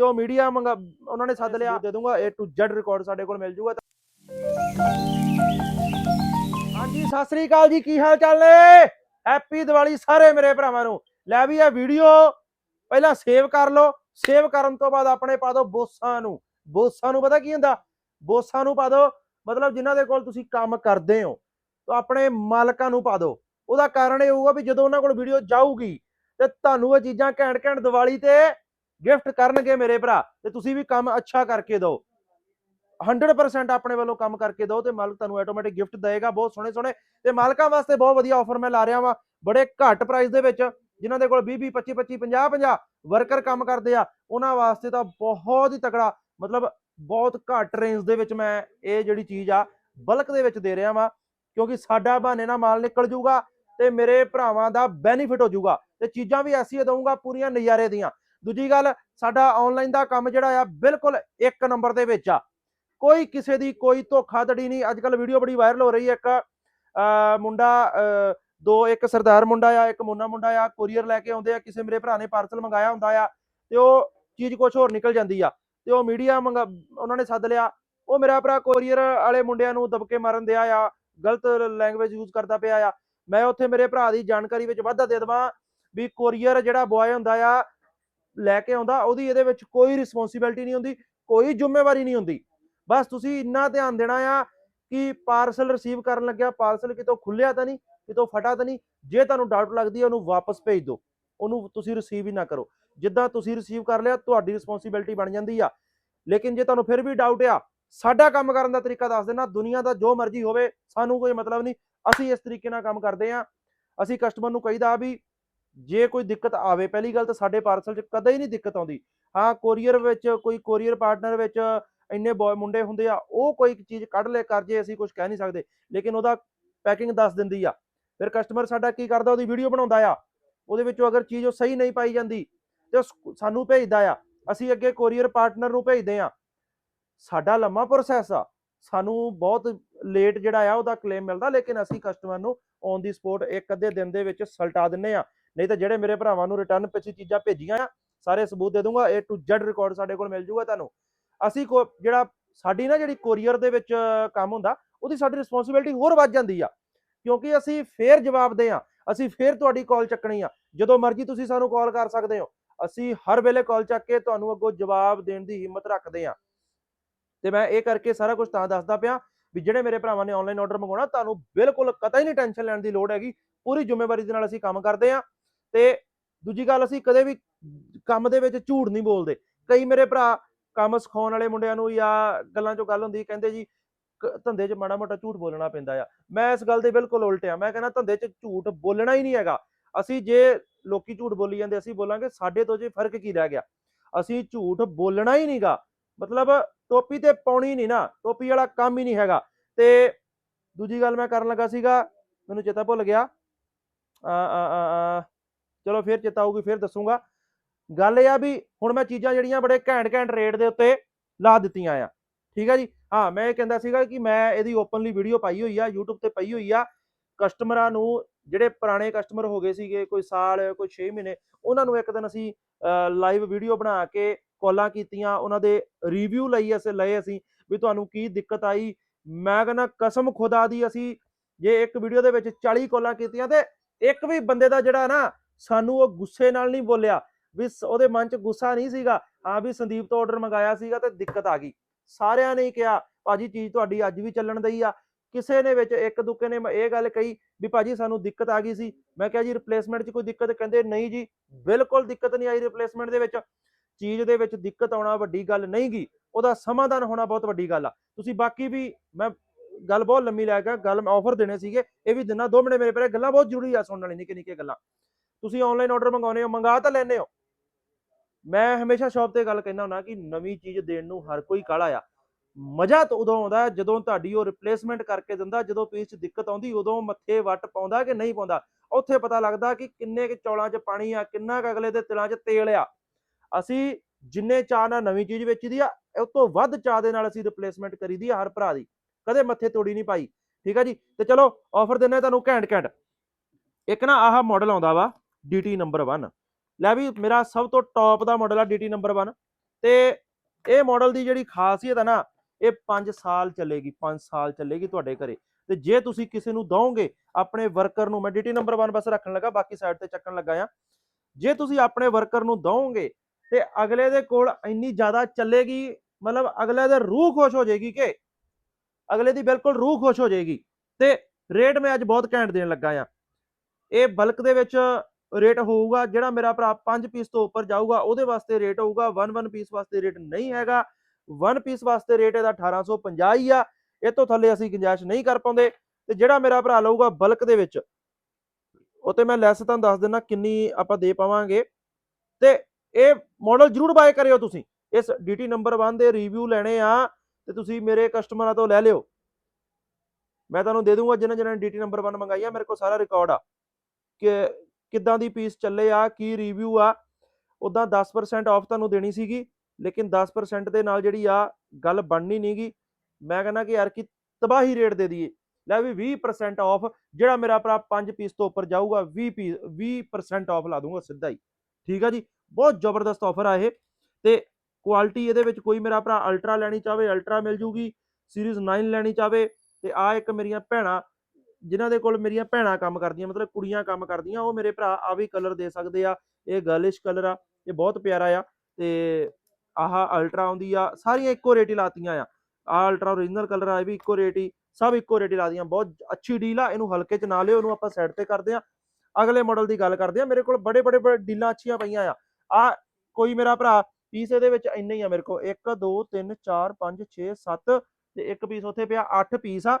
ਤੇ ਉਹ ਮੀਡੀਆ ਮੰਗਾ ਉਹਨਾਂ ਨੇ ਸੱਦ ਲਿਆ। ਦੇ ਦੂੰਗਾ A to Z ਰਿਕਾਰਡ ਸਾਡੇ ਕੋਲ ਮਿਲ ਜੂਗਾ ਹਾਂਜੀ ਸਤਿ ਸ੍ਰੀ ਅਕਾਲ ਜੀ ਕੀ ਹਾਲ ਚਾਲ ਨੇ? ਹੈਪੀ ਦੀਵਾਲੀ ਸਾਰੇ ਮੇਰੇ ਭਰਾਵਾਂ ਨੂੰ। ਲੈ ਵੀ ਇਹ ਵੀਡੀਓ ਪਹਿਲਾਂ ਸੇਵ ਕਰ ਲਓ। ਸੇਵ ਕਰਨ ਤੋਂ ਬਾਅਦ ਆਪਣੇ ਪਾ ਦਿਓ ਬੋਸਾਂ ਨੂੰ। ਬੋਸਾਂ ਨੂੰ ਪਤਾ ਕੀ ਹੁੰਦਾ? ਬੋਸਾਂ ਨੂੰ ਪਾ ਦਿਓ। ਮਤਲਬ ਜਿਨ੍ਹਾਂ ਦੇ ਕੋਲ ਤੁਸੀਂ ਕੰਮ ਕਰਦੇ ਹੋ ਤਾਂ ਆਪਣੇ ਮਾਲਕਾਂ ਨੂੰ ਪਾ ਦਿਓ। ਉਹਦਾ ਕਾਰਨ ਇਹ ਹੋਊਗਾ ਵੀ ਜਦੋਂ ਉਹਨਾਂ ਕੋਲ ਵੀਡੀਓ ਜਾਊਗੀ ਤੇ ਤੁਹਾਨੂੰ ਇਹ ਚੀਜ਼ਾਂ ਘੈਂਟ ਘੈਂਟ ਦੀਵਾਲੀ ਤੇ ਗਿਫਟ ਕਰਨਗੇ ਮੇਰੇ ਭਰਾ, ਤੇ ਤੁਸੀਂ ਵੀ ਕੰਮ ਅੱਛਾ ਕਰਕੇ ਦਿਓ। 100% ਆਪਣੇ ਵੱਲੋਂ ਕੰਮ ਕਰਕੇ ਦਿਓ ਤੇ ਮਾਲਕ ਤੁਹਾਨੂੰ ਆਟੋਮੈਟਿਕ ਗਿਫਟ ਦੇਗਾ ਬਹੁਤ ਸੋਹਣੇ ਸੋਹਣੇ। ਤੇ ਮਾਲਕਾਂ ਵਾਸਤੇ ਬਹੁਤ ਵਧੀਆ ਆਫਰ ਮੈਂ ਲਾ ਰਿਹਾ ਵਾਂ, ਬੜੇ ਘੱਟ ਪ੍ਰਾਈਸ ਦੇ ਵਿੱਚ, ਜਿਨ੍ਹਾਂ ਦੇ ਕੋਲ 20 20 25 25 50 50 ਵਰਕਰ ਕੰਮ ਕਰਦੇ ਆ, ਉਹਨਾਂ ਵਾਸਤੇ ਤਾਂ ਬਹੁਤ ਹੀ ਤਕੜਾ, ਮਤਲਬ ਬਹੁਤ ਘੱਟ ਰੇਂਜ ਦੇ ਵਿੱਚ ਮੈਂ ਇਹ ਜਿਹੜੀ ਚੀਜ਼ ਆ ਬਲਕ ਦੇ ਵਿੱਚ ਦੇ ਰਿਹਾ ਵਾਂ, ਕਿਉਂਕਿ ਸਾਡਾ ਬਹਾਨੇ ਨਾਲ ਮਾਲ ਨਿਕਲ ਜੂਗਾ ਤੇ ਮੇਰੇ ਭਰਾਵਾਂ ਦਾ ਬੈਨੀਫਿਟ ਹੋ ਜੂਗਾ। ਤੇ ਚੀਜ਼ਾਂ ਵੀ ਐਸੀਆਂ ਦਊਂਗਾ ਪੂਰੀਆਂ ਨਜ਼ਾਰੇ ਦੀਆਂ। ਦੂਜੀ ਗੱਲ, ਸਾਡਾ ਆਨਲਾਈਨ ਦਾ ਕੰਮ ਜਿਹੜਾ ਆ ਬਿਲਕੁਲ ਇੱਕ ਨੰਬਰ ਦੇ ਵਿੱਚ ਆ। ਕੋਈ ਕਿਸੇ ਦੀ ਕੋਈ ਧੋਖਾਧੜੀ ਨਹੀਂ। ਅੱਜ ਕੱਲ ਵੀਡੀਓ ਬੜੀ ਵਾਇਰਲ ਹੋ ਰਹੀ ਹੈ। ਇੱਕ ਮੁੰਡਾ ਦੋ, ਇੱਕ ਸਰਦਾਰ ਮੁੰਡਾ ਆ, ਇੱਕ ਮੋਨਾ ਮੁੰਡਾ ਆ ਕੋਰੀਅਰ ਲੈ ਕੇ ਆਉਂਦੇ ਆ, ਕਿਸੇ ਮੇਰੇ ਭਰਾ ਨੇ ਪਾਰਸਲ ਮੰਗਾਇਆ ਹੁੰਦਾ ਆ ਤੇ ਉਹ ਚੀਜ਼ ਕੁਝ ਹੋਰ ਨਿਕਲ ਜਾਂਦੀ ਆ। ਤੇ ਉਹ ਮੀਡੀਆ ਮੰਗਾ, ਉਹਨਾਂ ਨੇ ਸੱਦ ਲਿਆ। ਉਹ ਮੇਰਾ ਭਰਾ ਕੋਰੀਅਰ ਵਾਲੇ ਮੁੰਡਿਆਂ ਨੂੰ ਦਬਕੇ ਮਾਰਨ ਦਿਆ ਆ, ਗਲਤ ਲੈਂਗੁਏਜ ਯੂਜ਼ ਕਰਦਾ ਪਿਆ ਆ। ਮੈਂ ਉੱਥੇ ਮੇਰੇ ਭਰਾ ਦੀ ਜਾਣਕਾਰੀ ਵਿੱਚ ਵਾਧਾ ਦੇ ਦੇਵਾਂ ਵੀ ਕੋਰੀਅਰ ਜਿਹੜਾ ਬੁਆਏ ਹੁੰਦਾ ਆ ਲੈ ਕੇ ਆਉਂਦਾ, ਉਹਦੀ ਇਹਦੇ ਵਿੱਚ ਕੋਈ ਰਿਸਪੌਂਸਿਬਿਲਟੀ ਨਹੀਂ ਹੁੰਦੀ, ਕੋਈ ਜ਼ਿੰਮੇਵਾਰੀ ਨਹੀਂ ਹੁੰਦੀ। ਬਸ ਤੁਸੀਂ ਇੰਨਾ ਧਿਆਨ ਦੇਣਾ ਆ ਕਿ ਪਾਰਸਲ ਰਿਸੀਵ ਕਰਨ ਲੱਗਿਆ ਪਾਰਸਲ ਕਿਤੋਂ ਖੁੱਲਿਆ ਤਾਂ ਨਹੀਂ, ਕਿਤੋਂ ਫਟਾ ਤਾਂ ਨਹੀਂ, ਜੇ ਤੁਹਾਨੂੰ ਡਾਊਟ ਲੱਗਦੀ ਹੈ ਉਹਨੂੰ ਵਾਪਸ ਭੇਜ ਦਿਓ। ਉਹਨੂੰ ਤੁਸੀਂ ਰਿਸੀਵ ਹੀ ਨਾ ਕਰੋ। ਜਿੱਦਾਂ ਤੁਸੀਂ ਰਿਸੀਵ ਕਰ ਲਿਆ, ਤੁਹਾਡੀ ਰਿਸਪੌਂਸਿਬਿਲਟੀ ਬਣ ਜਾਂਦੀ ਆ। ਲੇਕਿਨ ਜੇ ਤੁਹਾਨੂੰ ਫਿਰ ਵੀ ਡਾਊਟ ਆ, ਸਾਡਾ ਕੰਮ ਕਰਨ ਦਾ ਤਰੀਕਾ ਦੱਸ ਦੇਣਾ ਦੁਨੀਆ ਦਾ ਜੋ ਮਰਜ਼ੀ ਹੋਵੇ, ਸਾਨੂੰ ਕੋਈ ਮਤਲਬ ਨਹੀਂ, ਅਸੀਂ ਇਸ ਤਰੀਕੇ ਨਾਲ ਕੰਮ ਕਰਦੇ ਆ। ਅਸੀਂ ਕਸਟਮਰ ਨੂੰ ਕਹੀਦਾ ਵੀ ਜੇ ਕੋਈ ਦਿੱਕਤ ਆਵੇ, ਪਹਿਲੀ ਗੱਲ ਤਾਂ ਸਾਡੇ ਪਾਰਸਲ 'ਚ ਕਦੇ ਹੀ ਨਹੀਂ ਦਿੱਕਤ ਆਉਂਦੀ। ਹਾਂ ਕੋਰੀਅਰ ਵਿੱਚ ਕੋਈ ਕੋਰੀਅਰ ਪਾਰਟਨਰ ਵਿੱਚ ਇੰਨੇ ਬੋਏ ਮੁੰਡੇ ਹੁੰਦੇ ਆ, ਉਹ ਕੋਈ ਚੀਜ਼ ਕੱਢ ਲੈ ਕਰ ਜੇ, ਅਸੀਂ ਕੁਝ ਕਹਿ ਨਹੀਂ ਸਕਦੇ। ਲੇਕਿਨ ਉਹਦਾ ਪੈਕਿੰਗ ਦੱਸ ਦਿੰਦੀ ਆ। ਫਿਰ ਕਸਟਮਰ ਸਾਡਾ ਕੀ ਕਰਦਾ, ਉਹਦੀ ਵੀਡੀਓ ਬਣਾਉਂਦਾ ਆ। ਉਹਦੇ ਵਿੱਚੋਂ ਅਗਰ ਚੀਜ਼ ਉਹ ਸਹੀ ਨਹੀਂ ਪਾਈ ਜਾਂਦੀ, ਤੇ ਸਾਨੂੰ ਭੇਜਦਾ ਆ। ਅਸੀਂ ਅੱਗੇ ਕੋਰੀਅਰ ਪਾਰਟਨਰ ਨੂੰ ਭੇਜਦੇ ਆ। ਸਾਡਾ ਲੰਮਾ ਪ੍ਰੋਸੈਸ ਆ। ਸਾਨੂੰ ਬਹੁਤ ਲੇਟ ਜਿਹੜਾ ਆ, ਉਹਦਾ ਕਲੇਮ ਮਿਲਦਾ, ਲੇਕਿਨ ਅਸੀਂ ਕਸਟਮਰ ਨੂੰ ਔਨ ਦੀ ਸਪੋਟ ਇੱਕ ਅੱਧੇ ਦਿਨ ਦੇ ਵਿੱਚ ਸਲਟਾ ਦਿੰਨੇ ਆ। ਨਹੀਂ ਤਾਂ ਜਿਹੜੇ ਮੇਰੇ ਭਰਾਵਾਂ ਨੂੰ ਰਿਟਰਨ ਪਿੱਛੇ ਚੀਜ਼ਾਂ ਭੇਜੀਆਂ ਆ, ਸਾਰੇ ਸਬੂਤ ਦੇ ਦੂੰਗਾ A ਟੂ Z ਰਿਕਾਰਡ ਸਾਡੇ ਕੋਲ ਮਿਲ ਜੂਗਾ ਤੁਹਾਨੂੰ। ਅਸੀਂ ਕੋ ਜਿਹੜਾ ਸਾਡੀ ਨਾ ਜਿਹੜੀ ਕੋਰੀਅਰ ਦੇ ਵਿੱਚ ਕੰਮ ਹੁੰਦਾ, ਉਹਦੀ ਸਾਡੀ ਰਿਸਪੌਂਸਿਬਿਲਟੀ ਹੋਰ ਵੱਧ ਜਾਂਦੀ ਆ। ਕਿਉਂਕਿ ਅਸੀਂ ਫੇਰ ਜਵਾਬ ਦੇ ਆ, ਅਸੀਂ ਫੇਰ ਤੁਹਾਡੀ ਕਾਲ ਚੱਕਣੀ ਆ। ਜਦੋਂ ਮਰਜ਼ੀ ਤੁਸੀਂ ਸਾਨੂੰ ਕਾਲ ਕਰ ਸਕਦੇ ਹੋ, ਅਸੀਂ ਹਰ ਵੇਲੇ ਕਾਲ ਚੱਕ ਕੇ ਤੁਹਾਨੂੰ ਅੱਗੋਂ ਜਵਾਬ ਦੇਣ ਦੀ ਹਿੰਮਤ ਰੱਖਦੇ ਆ। ਤੇ ਮੈਂ ਇਹ ਕਰਕੇ ਸਾਰਾ ਕੁਝ ਤਾਂ ਦੱਸਦਾ ਪਿਆ ਵੀ ਜਿਹੜੇ ਮੇਰੇ ਭਰਾਵਾਂ ਨੇ ਆਨਲਾਈਨ ਆਰਡਰ ਮੰਗਾਉਣਾ ਤੁਹਾਨੂੰ ਬਿਲਕੁਲ ਕਤਈ ਨਹੀਂ ਟੈਨਸ਼ਨ ਲੈਣ ਦੀ ਲੋੜ ਹੈਗੀ। ਪੂਰੀ ਜ਼ਿੰਮੇਵਾਰੀ ਦੇ ਨਾਲ ਅਸੀਂ ਕੰਮ ਕਰਦੇ ਆ। ਤੇ ਦੂਜੀ ਗੱਲ ਅਸੀਂ ਕਦੇ ਵੀ ਕੰਮ ਦੇ ਵਿੱਚ ਝੂਠ ਨਹੀਂ ਬੋਲਦੇ। ਕਈ ਮੇਰੇ ਭਰਾ ਕੰਮ ਸਿਖਾਉਣ ਵਾਲੇ ਮੁੰਡਿਆਂ ਨੂੰ ਜਾਂ ਗੱਲਾਂ ਚੋਂ ਗੱਲ ਹੁੰਦੀ, ਕਹਿੰਦੇ ਜੀ ਧੰਦੇ 'ਚ ਮਾੜਾ ਮੋਟਾ ਝੂਠ ਬੋਲਣਾ ਪੈਂਦਾ ਆ। ਮੈਂ ਇਸ ਗੱਲ ਦੇ ਬਿਲਕੁਲ ਉਲਟ ਆ, ਮੈਂ ਕਹਿੰਦਾ ਧੰਦੇ 'ਚ ਝੂਠ ਬੋਲਣਾ ਹੀ ਨਹੀਂ ਹੈਗਾ। ਅਸੀਂ ਜੇ ਲੋਕੀ ਝੂਠ ਬੋਲੀ ਜਾਂਦੇ, ਅਸੀਂ ਬੋਲਾਂਗੇ, ਸਾਡੇ ਤੋਂ ਜੇ ਫ਼ਰਕ ਕੀ ਰਹਿ ਗਿਆ? ਅਸੀਂ ਝੂਠ ਬੋਲਣਾ ਹੀ ਨਹੀਂਗਾ। ਮਤਲਬ ਟੋਪੀ ਤੇ ਪਾਉਣੀ ਨਹੀਂ ਨਾ, ਟੋਪੀ ਵਾਲਾ ਕੰਮ ਹੀ ਨਹੀਂ ਹੈਗਾ। ਤੇ ਦੂਜੀ ਗੱਲ ਮੈਂ ਕਰਨ ਲੱਗਾ ਸੀਗਾ, ਮੈਨੂੰ ਚੇਤਾ ਭੁੱਲ ਗਿਆ। ਆ ਆ ਆ ਆ ਚਲੋ ਫਿਰ ਚੇਤਾ ਆਊਗੀ, ਫਿਰ ਦੱਸੂਗਾ। ਗੱਲ ਇਹ ਆ ਵੀ ਹੁਣ ਮੈਂ ਚੀਜ਼ਾਂ ਜਿਹੜੀਆਂ ਬੜੇ ਘੈਂਟ ਘੈਂਟ ਰੇਟ ਦੇ ਉੱਤੇ ਲਾ ਦਿੱਤੀਆਂ ਆ। ਠੀਕ ਆ ਜੀ? ਹਾਂ, ਮੈਂ ਇਹ ਕਹਿੰਦਾ ਸੀਗਾ ਕਿ ਮੈਂ ਇਹਦੀ ਓਪਨਲੀ ਵੀਡੀਓ ਪਾਈ ਹੋਈ ਆ, YouTube ਤੇ ਪਈ ਹੋਈ ਆ। ਕਸਟਮਰਾਂ ਨੂੰ ਜਿਹੜੇ ਪੁਰਾਣੇ ਕਸਟਮਰ ਹੋ ਗਏ ਸੀਗੇ, ਕੋਈ ਸਾਲ, ਕੋਈ 6 ਮਹੀਨੇ, ਉਹਨਾਂ ਨੂੰ ਇੱਕ ਦਿਨ ਅਸੀਂ ਲਾਈਵ ਵੀਡੀਓ ਬਣਾ ਕੇ ਕਾਲਾਂ ਕੀਤੀਆਂ, ਉਹਨਾਂ ਦੇ ਰਿਵਿਊ ਲਈ ਅਸੀਂ, ਲਏ ਅਸੀਂ ਵੀ ਤੁਹਾਨੂੰ ਕੀ ਦਿੱਕਤ ਆਈ। ਮੈਂ ਕਹਿੰਦਾ ਕਸਮ ਖੁਦਾ ਦੀ ਅਸੀਂ ਜੇ ਇੱਕ ਵੀਡੀਓ ਦੇ ਵਿੱਚ 40 ਕਾਲਾਂ ਕੀਤੀਆਂ ਤੇ ਇੱਕ ਵੀ ਬੰਦੇ ਦਾ ਜਿਹੜਾ ਨਾ ਸਾਨੂੰ ਉਹ ਗੁੱਸੇ ਨਾਲ ਨਹੀਂ ਬੋਲਿਆ, ਵੀ ਉਹਦੇ ਮਨ 'ਚ ਗੁੱਸਾ ਨਹੀਂ ਸੀਗਾ, ਹਾਂ ਵੀ ਸੰਦੀਪ ਤੋਂ ਆਰਡਰ ਮੰਗਾਇਆ ਸੀਗਾ ਤੇ ਦਿੱਕਤ ਆ ਗਈ। ਸਾਰਿਆਂ ਨੇ ਕਿਹਾ, ਭਾਜੀ ਚੀਜ਼ ਤੁਹਾਡੀ ਅੱਜ ਵੀ ਚੱਲਣ ਦਈ ਆ। ਕਿਸੇ ਨੇ ਵਿੱਚ ਇੱਕ ਦੁੱਕੇ ਨੇ ਮ- ਇਹ ਗੱਲ ਕਹੀ ਵੀ ਭਾਜੀ ਸਾਨੂੰ ਦਿੱਕਤ ਆ ਗਈ ਸੀ। ਮੈਂ ਕਿਹਾ ਜੀ ਰਿਪਲੇਸਮੈਂਟ 'ਚ ਕੋਈ ਦਿੱਕਤ? ਕਹਿੰਦੇ ਨਹੀਂ ਜੀ, ਬਿਲਕੁਲ ਦਿੱਕਤ ਨਹੀਂ ਆਈ ਰਿਪਲੇਸਮੈਂਟ ਦੇ ਵਿੱਚ। ਚੀਜ਼ ਦੇ ਵਿੱਚ ਦਿੱਕਤ ਆਉਣਾ ਵੱਡੀ ਗੱਲ ਨਹੀਂ ਗੀ, ਉਹਦਾ ਸਮਾਧਾਨ ਹੋਣਾ ਬਹੁਤ ਵੱਡੀ ਗੱਲ ਆ। ਤੁਸੀਂ ਬਾਕੀ ਵੀ, ਮੈਂ ਗੱਲ ਬਹੁਤ ਲੰਮੀ ਲੈ ਗਿਆ ਗੱਲ ਮੈਂ ਆਫਰ ਦੇਣੇ ਸੀਗੇ, ਇਹ ਵੀ ਦਿਨਾਂ ਦੋ ਮਿੰਟ ਮੇਰੇ ਪਰ, ਗੱਲਾਂ ਬਹੁਤ ਜ਼ਰੂਰੀ ਆ ਸੁਣਨ ਵਾਲੀ ਨਿੱਕੇ ਨਿੱਕੇ ਗੱਲਾਂ। ਤੁਸੀਂ ਆਨਲਾਈਨ ਆਰਡਰ ਮੰਗਾਉਨੇ ਹੋ, ਮੰਗਾ ਤਾਂ ਲੈਨੇ ਹੋ। ਮੈਂ ਹਮੇਸ਼ਾ ਸ਼ਾਪ ਤੇ ਗੱਲ ਕਹਿੰਦਾ ਹੁੰਦਾ ਕਿ ਨਵੀਂ ਚੀਜ਼ ਦੇਣ ਨੂੰ ਹਰ ਕੋਈ ਕਾਲਾ ਆ। ਮਜ਼ਾ ਤਾਂ ਉਦੋਂ ਆਉਂਦਾ ਜਦੋਂ ਤੁਹਾਡੀ ਉਹ ਰਿਪਲੇਸਮੈਂਟ ਕਰਕੇ ਦਿੰਦਾ, ਜਦੋਂ ਪੀਸ 'ਚ ਦਿੱਕਤ ਆਉਂਦੀ, ਉਦੋਂ ਮੱਥੇ ਵੱਟ ਪਾਉਂਦਾ ਕਿ ਨਹੀਂ ਪਾਉਂਦਾ। ਉੱਥੇ ਪਤਾ ਲੱਗਦਾ ਕਿ ਕਿੰਨੇ ਕੁ ਚੌਲਾਂ 'ਚ ਪਾਣੀ ਆ, ਕਿੰਨਾ ਕੁ ਅਗਲੇ ਦੇ ਤਿਲਾਂ 'ਚ ਤੇਲ ਆ। ਅਸੀਂ ਜਿੰਨੇ ਚਾਹ ਨਾਲ ਨਵੀਂ ਚੀਜ਼ ਵੇਚੀਦੀ ਆ, ਉਸ ਤੋਂ ਵੱਧ ਚਾਹ ਦੇ ਨਾਲ ਅਸੀਂ ਰਿਪਲੇਸਮੈਂਟ ਕਰੀਦੀ ਆ ਹਰ ਭਰਾ ਦੀ। ਕਦੇ ਮੱਥੇ ਤੋੜੀ ਨਹੀਂ ਪਾਈ। ਠੀਕ ਆ ਜੀ? ਤੇ ਚਲੋ ਆਫਰ ਦਿੰਨੇ ਤੁਹਾਨੂੰ ਘੈਂਟ ਘੈਂਟ ਇੱਕ ਨਾ ਆਹ ਮਾਡਲ ਆਉਂਦਾ ਵਾ। DT ਨੰਬਰ 1 ਲੈ ਵੀ ਮੇਰਾ ਸਭ ਤੋਂ ਟੌਪ ਦਾ ਮਾਡਲ ਆ DT ਨੰਬਰ 1 ਤੇ ਇਹ ਮਾਡਲ ਦੀ ਜਿਹੜੀ ਖਾਸੀਅਤ ਹੈ ਨਾ, ਇਹ 5 ਸਾਲ ਚੱਲੇਗੀ 5 ਸਾਲ ਚੱਲੇਗੀ ਤੁਹਾਡੇ ਘਰੇ। ਤੇ ਜੇ ਤੁਸੀਂ ਕਿਸੇ ਨੂੰ ਦਓਗੇ, ਆਪਣੇ ਵਰਕਰ ਨੂੰ, ਮੈਂ ਡੀਟੀ ਨੰਬਰ 1 ਬਸ ਰੱਖਣ ਲੱਗਾ, ਬਾਕੀ ਸਾਈਡ ਤੇ ਚੱਕਣ ਲੱਗਾ ਆ। ਜੇ ਤੁਸੀਂ ਆਪਣੇ ਵਰਕਰ ਨੂੰ ਦਓਗੇ, ਤੇ ਅਗਲੇ ਦੇ ਕੋਲ ਇੰਨੀ ਜ਼ਿਆਦਾ ਚੱਲੇਗੀ, ਮਤਲਬ ਅਗਲੇ ਦੇ ਰੂਹ ਖੁਸ਼ ਹੋ ਜਾਏਗੀ ਕਿ ਅਗਲੇ ਦੀ ਬਿਲਕੁਲ ਰੂਹ ਖੁਸ਼ ਹੋ ਜਾਏਗੀ। ਤੇ ਰੇਟ ਮੈਂ ਅੱਜ ਬਹੁਤ ਘੈਂਟ ਦੇਣ ਲੱਗਾ ਆ। ਇਹ ਬਲਕ ਦੇ ਵਿੱਚ ਰੇਟ ਹੋਊਗਾ, ਜਿਹੜਾ ਮੇਰਾ ਭਰਾ 5 ਪੀਸ ਤੋਂ ਉੱਪਰ ਜਾਊਗਾ, ਉਹਦੇ ਵਾਸਤੇ ਰੇਟ ਹੋਊਗਾ 1 1 ਪੀਸ ਵਾਸਤੇ ਰੇਟ ਨਹੀਂ ਹੈਗਾ। 1 ਪੀਸ ਵਾਸਤੇ ਰੇਟ ਇਹਦਾ 1850 ਹੀ ਆ। ਇਹ ਤੋਂ ਥੱਲੇ ਅਸੀਂ ਗੁੰਜਾਇਸ਼ ਨਹੀਂ ਕਰ ਪਾਉਂਦੇ। ਤੇ ਜਿਹੜਾ ਮੇਰਾ ਭਰਾ ਲਊਗਾ ਬਲਕ ਦੇ ਵਿੱਚ, ਉਹ ਤੇ ਮੈਂ ਲੈਸ ਤੁਹਾਨੂੰ ਦੱਸ ਦਿੰਦਾ ਕਿੰਨੀ ਆਪਾਂ ਦੇ ਪਾਵਾਂਗੇ। ਤੇ ਇਹ ਮਾਡਲ ਜਰੂਰ ਬਾਏ ਕਰਿਓ ਤੁਸੀਂ। ਇਸ ਡੀਟੀ ਨੰਬਰ 1 ਦੇ ਰਿਵਿਊ ਲੈਣੇ ਆ, ਤੇ ਤੁਸੀਂ ਮੇਰੇ ਕਸਟਮਰਾਂ ਤੋਂ ਲੈ ਲਿਓ। ਮੈਂ ਤੁਹਾਨੂੰ ਦੇ ਦੂੰਗਾ ਜਿਨ੍ਹਾਂ ਜਿਨ੍ਹਾਂ ਨੇ ਡੀਟੀ ਨੰਬਰ 1 ਮੰਗਾਈ ਆ ਮੇਰੇ ਕੋਲ ਸਾਰਾ ਰਿਕਾਰਡ ਆ। ਕਿ ਕਿੱਦਾਂ ਦੀ ਪੀਸ ਚੱਲੇ ਆ, ਕੀ ਰਿਵਿਊ ਆ ਉਦਾਂ 10% ਆਫ ਤੁਹਾਨੂੰ ਦੇਣੀ ਸੀਗੀ, ਲੇਕਿਨ 10% ਦੇ ਨਾਲ ਜਿਹੜੀ ਆ ਗੱਲ ਬਣਨੀ ਨਹੀਂਗੀ ਮੈਂ ਕਹਿੰਦਾ ਕਿ ਯਾਰ ਕਿ ਤਬਾਹੀ ਰੇਟ ਦੇ ਦਈਏ। ਲੈ ਵੀ 20% ਆਫ ਜਿਹੜਾ ਮੇਰਾ ਭਰਾ 5 ਪੀਸ ਤੋਂ ਉੱਪਰ ਜਾਊਗਾ 20 ਪੀਸ 20% ਆਫ ਲਾ ਦੂੰਗਾ ਸਿੱਧਾ ਹੀ। ਠੀਕ ਆ ਜੀ? ਬਹੁਤ ਜ਼ਬਰਦਸਤ ਆਫਰ ਆ ਇਹ। ਤੇ ਕੁਆਲਿਟੀ ਇਹਦੇ ਵਿੱਚ ਕੋਈ ਮੇਰਾ ਭਰਾ ਅਲਟਰਾ ਲੈਣੀ ਚਾਹਵੇ ਅਲਟਰਾ ਮਿਲ ਜੂਗੀ। ਸੀਰੀਜ਼ 9 ਲੈਣੀ ਚਾਹਵੇ ਤੇ ਆ ਇੱਕ ਮੇਰੀਆਂ ਭੈਣਾਂ ਜਿਨ੍ਹਾਂ ਦੇ ਕੋਲ ਮੇਰੀਆਂ ਭੈਣਾਂ ਕੰਮ ਕਰਦੀਆਂ, ਮਤਲਬ ਕੁੜੀਆਂ ਕੰਮ ਕਰਦੀਆਂ, ਉਹ ਮੇਰੇ ਭਰਾ ਆ ਵੀ ਕਲਰ ਦੇ ਸਕਦੇ ਆ, ਇਹ ਗਰਲਿਸ਼ ਕਲਰ ਆ, ਇਹ ਬਹੁਤ ਪਿਆਰਾ ਆ ਤੇ ਆਹ ਅਲਟਰਾ ਆਉਂਦੀ ਆ, ਸਾਰੀਆਂ ਇੱਕੋ ਰੇਟ ਹੀ ਲਾਤੀਆਂ ਆ। ਆ ਅਲਟਰਾ ਓਰੀਜਨਲ ਕਲਰ ਆ, ਇਹ ਵੀ ਇੱਕੋ ਰੇਟ ਹੀ, ਸਭ ਇੱਕੋ ਰੇਟ ਹੀ ਲਾਦੀਆਂ ਬਹੁਤ ਅੱਛੀ ਡੀਲ ਆ, ਇਹਨੂੰ ਹਲਕੇ ਚ ਨਾ ਲਿਓ, ਇਹਨੂੰ ਆਪਾਂ ਸਾਈਡ ਤੇ ਕਰਦੇ ਆ ਅਗਲੇ ਮਾਡਲ ਦੀ ਗੱਲ ਕਰਦੇ ਆ ਮੇਰੇ ਕੋਲ ਬੜੇ ਬੜੇ ਬੜੇ ਡੀਲਾਂ ਅੱਛੀਆਂ ਪਈਆਂ ਆ। ਆ ਕੋਈ ਮੇਰਾ ਭਰਾ ਪੀਸ ਇਹਦੇ ਵਿੱਚ ਇੰਨੇ ਹੀ ਆ ਮੇਰੇ ਕੋਲ 1 2 3 4 5 6 7 ਤੇ ਇੱਕ ਪੀਸ ਉੱਥੇ ਪਿਆ 8 ਪੀਸ ਆ।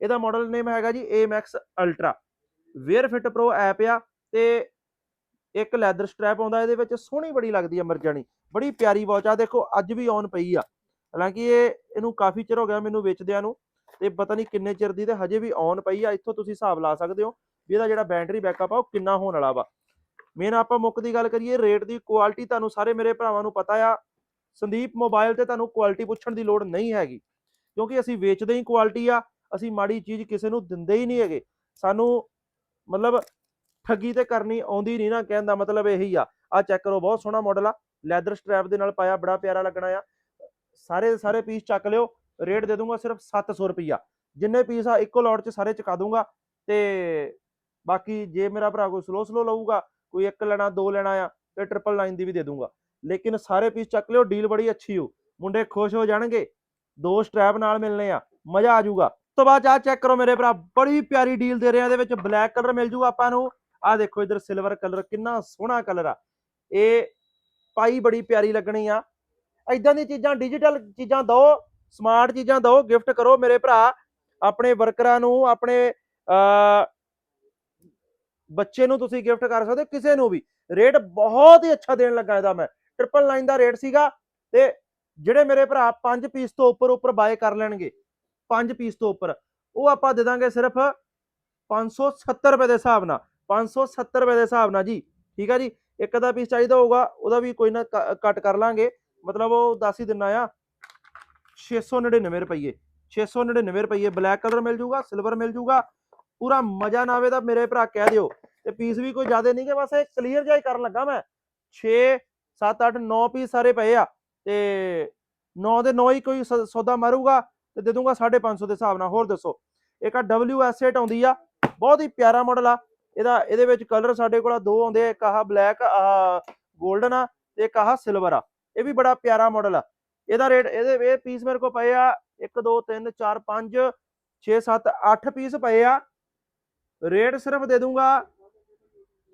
ਇਹਦਾ ਮਾਡਲ ਨੇਮ ਹੈਗਾ ਜੀ AMAX Ultra Wear Fit Pro app ਆ ਤੇ ਇੱਕ ਲੈਦਰ ਸਟ੍ਰੈਪ ਆਉਂਦਾ, ਇਹਦੇ ਵਿੱਚ ਸੋਹਣੀ ਬੜੀ ਲੱਗਦੀ ਆ ਮਰਜਾਣੀ। ਬੜੀ ਪਿਆਰੀ ਵਾਚ ਆ, ਦੇਖੋ ਅੱਜ ਵੀ ਔਨ ਪਈ ਆ। ਹਾਲਾਂਕਿ ਇਹ, ਇਹਨੂੰ ਕਾਫੀ ਚਿਰ ਹੋ ਗਿਆ ਮੈਨੂੰ ਵੇਚਦਿਆਂ ਨੂੰ, ਤੇ ਪਤਾ ਨਹੀਂ ਕਿੰਨੇ ਚਿਰ ਦੀ ਤੇ ਹਜੇ ਵੀ ਔਨ ਪਈ ਆ, ਇੱਥੋਂ ਤੁਸੀਂ ਹਿਸਾਬ ਲਾ ਸਕਦੇ ਹੋ ਵੀ ਇਹਦਾ ਜਿਹੜਾ ਬੈਟਰੀ ਬੈਕਅਪ ਆ, ਉਹ ਕਿੰਨਾ ਹੋਣ ਵਾਲਾ ਵਾ। ਮੇਨ ਆਪਾਂ ਮੁੱਕ ਦੀ ਗੱਲ ਕਰੀਏ ਰੇਟ ਦੀ ਕੁਆਲਿਟੀ ਤੁਹਾਨੂੰ ਸਾਰੇ ਮੇਰੇ ਭਰਾਵਾਂ ਨੂੰ ਪਤਾ ਆ, ਸੰਦੀਪ ਮੋਬਾਈਲ ਤੇ ਤੁਹਾਨੂੰ ਕੁਆਲਿਟੀ ਪੁੱਛਣ ਦੀ ਲੋੜ ਨਹੀਂ ਹੈਗੀ। ਕਿਉਂਕਿ ਅਸੀਂ ਵੇਚਦੇ ਹੀ ਕੁਆਲਿਟੀ ਆ ਅਸੀਂ ਮਾੜੀ ਚੀਜ਼ ਕਿਸੇ ਨੂੰ ਦਿੰਦੇ ਹੀ ਨਹੀਂ ਹੈਗੇ। ਸਾਨੂੰ ਮਤਲਬ ਠੱਗੀ ਤੇ ਕਰਨੀ ਆਉਂਦੀ ਨਹੀਂ ਨਾ ਕਹਿਣ ਦਾ ਮਤਲਬ ਇਹੀ ਆ। ਆ ਚੈੱਕ ਕਰੋ, ਬਹੁਤ ਸੋਹਣਾ ਮਾਡਲ ਆ। ਲੈਦਰ ਸਟ੍ਰੈਪ ਦੇ ਨਾਲ ਪਾਇਆ, ਬੜਾ ਪਿਆਰਾ ਲੱਗਣਾ ਆ। ਸਾਰੇ ਸਾਰੇ ਪੀਸ ਚੱਕ ਲਿਓ ਰੇਟ ਦੇ ਦੂੰਗਾ ਸਿਰਫ 700 ਰੁਪਈਆ। ਜਿੰਨੇ ਪੀਸ ਆ, ਇੱਕੋ ਲੋਟ 'ਚ ਸਾਰੇ ਚੁਕਾ ਦੂੰਗਾ। ਤੇ ਬਾਕੀ ਜੇ ਮੇਰਾ ਭਰਾ ਕੋਈ ਸਲੋ ਸਲੋ ਲਊਗਾ, ਕੋਈ ਇੱਕ ਲੈਣਾ, ਦੋ ਲੈਣਾ ਆ, ਤੇ ਟ੍ਰਿਪਲ ਲਾਈਨ ਦੀ ਵੀ ਦੇ ਦੂੰਗਾ। ਲੇਕਿਨ ਸਾਰੇ ਪੀਸ ਚੱਕ ਲਿਓ ਡੀਲ ਬੜੀ ਅੱਛੀ ਹੋ। ਮੁੰਡੇ ਖੁਸ਼ ਹੋ ਜਾਣਗੇ, ਦੋ ਸਟ੍ਰੈਪ ਨਾਲ ਮਿਲਨੇ ਆ, ਮਜ਼ਾ ਆ ਜਾਊਗਾ। ਤੋਂ ਬਾਅਦ ਆ ਚੈੱਕ ਕਰੋ ਮੇਰੇ ਭਰਾ, ਬੜੀ ਪਿਆਰੀ ਡੀਲ ਦੇ ਰਹੇ ਆ, ਇਹਦੇ ਵਿੱਚ ਬਲੈਕ ਕਲਰ ਮਿਲ ਜੂਗਾ ਆਪਾਂ ਨੂੰ। ਆ ਦੇਖੋ ਇਧਰ ਸਿਲਵਰ ਕਲਰ ਕਿੰਨਾ ਸੋਹਣਾ ਕਲਰ ਆ। ਇਹ ਪਾਈ ਬੜੀ ਪਿਆਰੀ ਲੱਗਣੀ ਆ। ਐਦਾਂ ਦੀ ਚੀਜ਼ਾਂ ਡਿਜੀਟਲ ਚੀਜ਼ਾਂ ਦੋ ਸਮਾਰਟ ਚੀਜ਼ਾਂ ਦੋ ਗਿਫਟ ਕਰੋ ਮੇਰੇ ਭਰਾ। ਆਪਣੇ ਵਰਕਰਾਂ ਨੂੰ, ਆਪਣੇ ਅ ਬੱਚੇ ਨੂੰ ਤੁਸੀਂ ਗਿਫਟ ਕਰ ਸਕਦੇ ਹੋ, ਕਿਸੇ ਨੂੰ ਵੀ। ਰੇਟ ਬਹੁਤ ਹੀ ਅੱਛਾ ਦੇਣ ਲੱਗਾ ਇਹਦਾ ਮੈਂ। ਟ੍ਰਿਪਲ ਲਾਈਨ ਦਾ ਰੇਟ ਸੀਗਾ ਤੇ ਜਿਹੜੇ ਮੇਰੇ ਭਰਾ 5 ਪੀਸ ਤੋਂ ਉੱਪਰ ਉੱਪਰ ਬਾਏ ਕਰ ਲੈਣਗੇ 5 ਪੀਸ ਤੋਂ ਉੱਪਰ। ਉਹ ਆਪਾਂ ਦੇ ਦਾਂਗੇ ਸਿਰਫ 570 ਰੁਪਏ ਦੇ ਹਿਸਾਬ ਨਾਲ 570 ਰੁਪਏ ਦੇ ਹਿਸਾਬ ਨਾਲ ਜੀ। ਠੀਕ ਆ ਜੀ? ਇੱਕ ਦਾ ਪੀਸ ਚਾਹੀਦਾ ਹੋਊਗਾ, ਉਹਦਾ ਵੀ ਕੋਈ ਨਾ ਕੱਟ ਕਰ ਲਾਂਗੇ। ਮਤਲਬ ਉਹ ਦੱਸ ਹੀ ਦਿੰਨਾ ਆ 699 ਰੁਪਏ 699 ਰੁਪਏ ਬਲੈਕ ਕਲਰ ਮਿਲ ਜੂਗਾ ਸਿਲਵਰ ਮਿਲ ਜੂਗਾ। ਪੂਰਾ ਮਜ਼ਾ ਨਾ ਆਵੇ ਤਾਂ ਮੇਰੇ ਭਰਾ ਕਹਿ ਦਿਓ। ਤੇ ਪੀਸ ਵੀ ਕੋਈ ਜ਼ਿਆਦਾ ਨਹੀਂ ਕਿ ਬਸ ਇਹ ਕਲੀਅਰ ਜਿਹਾ ਹੀ ਕਰਨ ਲੱਗਾ ਮੈਂ। 6 7 8 9 ਪੀਸ ਸਾਰੇ ਪਏ ਆ। ਤੇ 9 ਦੇ 9 ਹੀ ਕੋਈ ਸ- ਸੌਦਾ ਮਾਰੂਗਾ। ਤੇ ਦੇ ਦੂੰਗਾ 550 ਦੇ ਹਿਸਾਬ ਨਾਲ। ਹੋਰ ਦੱਸੋ, ਇੱਕ ਆ WS8 ਆਉਂਦੀ ਆ, ਬਹੁਤ ਹੀ ਪਿਆਰਾ ਮਾਡਲ ਆ। ਇਹਦਾ, ਇਹਦੇ ਵਿੱਚ ਕਲਰ ਸਾਡੇ ਕੋਲ ਦੋ ਆਉਂਦੇ ਆ, ਇੱਕ ਆਹ ਬਲੈਕ ਆਹ 골ਡਨ ਆ ਤੇ ਇੱਕ ਆਹ ਸਿਲਵਰ ਆ। ਇਹ ਵੀ ਬੜਾ ਪਿਆਰਾ ਮਾਡਲ ਆ। ਇਹਦਾ ਰੇਟ ਇਹਦੇ, ਇਹ ਪੀਸ ਮੇਰੇ ਕੋਲ ਪਏ ਆ 1 2 3 4 5 6 7 8 ਪੀਸ ਪਏ ਆ। ਰੇਟ ਸਿਰਫ ਦੇ ਦੂੰਗਾ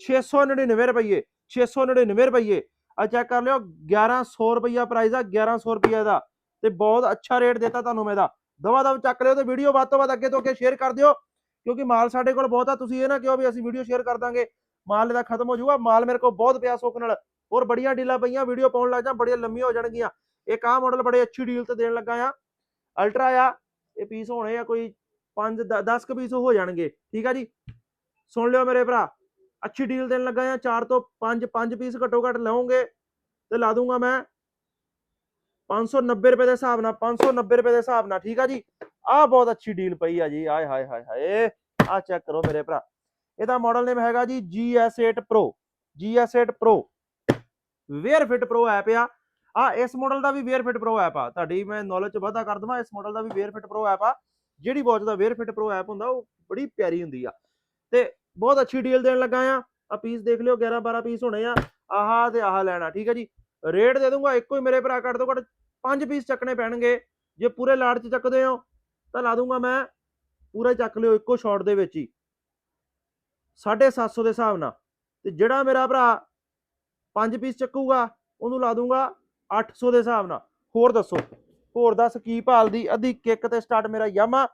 699 ਰੁਪਏ 699 ਰੁਪਏ ਆ ਚੈੱਕ ਕਰ ਲਿਓ 1100 ਰੁਪਿਆ ਪ੍ਰਾਈਸ ਆ 1100 ਰੁਪਏ ਦਾ। ਤੇ ਬਹੁਤ ਅੱਛਾ ਰੇਟ ਦਿੱਤਾ ਤੁਹਾਨੂੰ ਮੈਂ ਇਹਦਾ। ਦਵਾ ਦਵ ਚੱਕ ਲਿਓ ਤੇ ਵੀਡੀਓ ਵੱਧ ਤੋਂ ਵੱਧ ਅੱਗੇ ਤੋਂ ਅੱਗੇ ਸ਼ੇਅਰ ਕਰ ਦਿਓ, ਕਿਉਂਕਿ ਮਾਲ ਸਾਡੇ ਕੋਲ ਬਹੁਤ ਆ, ਤੁਸੀਂ ਇਹ ਨਾ ਕਿਹਾ ਵੀ ਅਸੀਂ ਵੀਡੀਓ ਸ਼ੇਅਰ ਕਰ ਦਾਂਗੇ। ਮਾਲ ਇਹਦਾ ਖਤਮ ਹੋ ਜਾਊਗਾ, ਮਾਲ ਮੇਰੇ ਕੋਲ ਬਹੁਤ ਪਿਆ ਸੁੱਖ ਨਾਲ, ਹੋਰ ਬੜੀਆਂ ਡੀਲਾਂ ਪਈਆਂ ਵੀਡੀਓ ਪਾਉਣ ਲੱਗ ਜਾ ਬੜੀਆਂ ਲੰਮੀਆਂ ਹੋ ਜਾਣਗੀਆਂ। ਇੱਕ ਆਹ ਮਾਡਲ ਬੜੇ ਅੱਛੀ ਡੀਲ ਤੇ ਦੇਣ ਲੱਗਾ ਆ। ਅਲਟਰਾ ਆ, ਇਹ ਪੀਸ ਹੋਣੇ ਆ ਕੋਈ 5 10 ਕ ਪੀਸ ਹੋ ਜਾਣਗੇ, ਠੀਕ ਆ ਜੀ? ਸੁਣ ਲਿਓ ਮੇਰੇ ਭਰਾ, ਅੱਛੀ ਡੀਲ ਦੇਣ ਲੱਗਾ ਆ 4 ਤੋਂ 5 5 ਪੀਸ ਘੱਟੋ ਘੱਟ ਲਵਾਂਗੇ ਤੇ ਲਾ ਦੂੰਗਾ ਮੈਂ। 590 ਰੁਪਏ ਦੇ ਹਿਸਾਬ ਨਾਲ 590 ਰੁਪਏ ਦੇ ਹਿਸਾਬ ਨਾਲ, ਠੀਕ ਆ ਜੀ? ਆਹ ਬਹੁਤ ਅੱਛੀ ਡੀਲ ਪਈ ਆ ਜੀ। ਆਏ ਹਾਏ ਹਾਏ ਹਾਏ। ਆਹ ਚੈੱਕ ਕਰੋ ਮੇਰੇ ਭਰਾ। ਇਹਦਾ ਮਾਡਲ ਨੇਮ ਹੈਗਾ ਜੀ GS8 Pro GS8 Pro Wear Fit Pro app ਆ। ਆ ਇਸ ਮਾਡਲ ਦਾ ਵੀ ਵੇਅਰ ਫਿਟ ਪ੍ਰੋ ਐਪ ਆ। ਤੁਹਾਡੀ ਮੈਂ ਨੌਲੇਜ ਚ ਵਾਧਾ ਕਰ ਦਵਾਂ, ਇਸ ਮਾਡਲ ਦਾ ਵੀ ਵੇਅਰ ਫਿਟ ਪ੍ਰੋ ਐਪ ਆ। ਜਿਹੜੀ ਵਾਚ ਦਾ ਵੇਅਰ ਫਿਟ ਪ੍ਰੋ ਐਪ ਹੁੰਦਾ, ਉਹ ਬੜੀ ਪਿਆਰੀ ਹੁੰਦੀ ਆ। ਤੇ ਬਹੁਤ ਅੱਛੀ ਡੀਲ ਦੇਣ ਲੱਗਾ ਆ। ਆ ਪੀਸ ਦੇਖ ਲਿਓ 11 12 ਪੀਸ ਹੋਣੇ ਆ। ਆਹ ਤੇ ਆਹ ਲੈਣਾ, ਠੀਕ ਹੈ ਜੀ? ਰੇਟ ਦੇ ਦੂੰਗਾ ਇੱਕੋ ਹੀ ਮੇਰੇ ਭਰਾ ਘੱਟ ਤੋਂ ਘੱਟ ਪੰਜ ਪੀਸ ਚੱਕਣੇ ਪੈਣਗੇ। ਜੇ ਪੂਰੇ ਲਾਟ ਚ ਚੱਕਦੇ ਹੋ, ਤਾਂ ਲਾ ਦੂੰਗਾ ਮੈਂ ਪੂਰਾ ਚੱਕ ਲਿਓ ਇੱਕੋ ਸ਼ਾਟ ਦੇ ਵਿੱਚ ਹੀ। 750 ਦੇ ਹਿਸਾਬ ਨਾਲ। ਤੇ ਜਿਹੜਾ ਮੇਰਾ ਭਰਾ ਪੰਜ ਪੀਸ ਚੱਕੂਗਾ, ਉਹਨੂੰ ਲਾ ਦੂੰਗਾ 800 ਦੇ ਹਿਸਾਬ ਨਾਲ। ਹੋਰ ਦੱਸੋ, ਹੋਰ ਦੱਸ ਕੀ ਭਾਲ ਦੀ ਅੱਧੀ ਕਿੱਕ ਤੇ ਸਟਾਰਟ ਮੇਰਾ ਯਾਮਾ।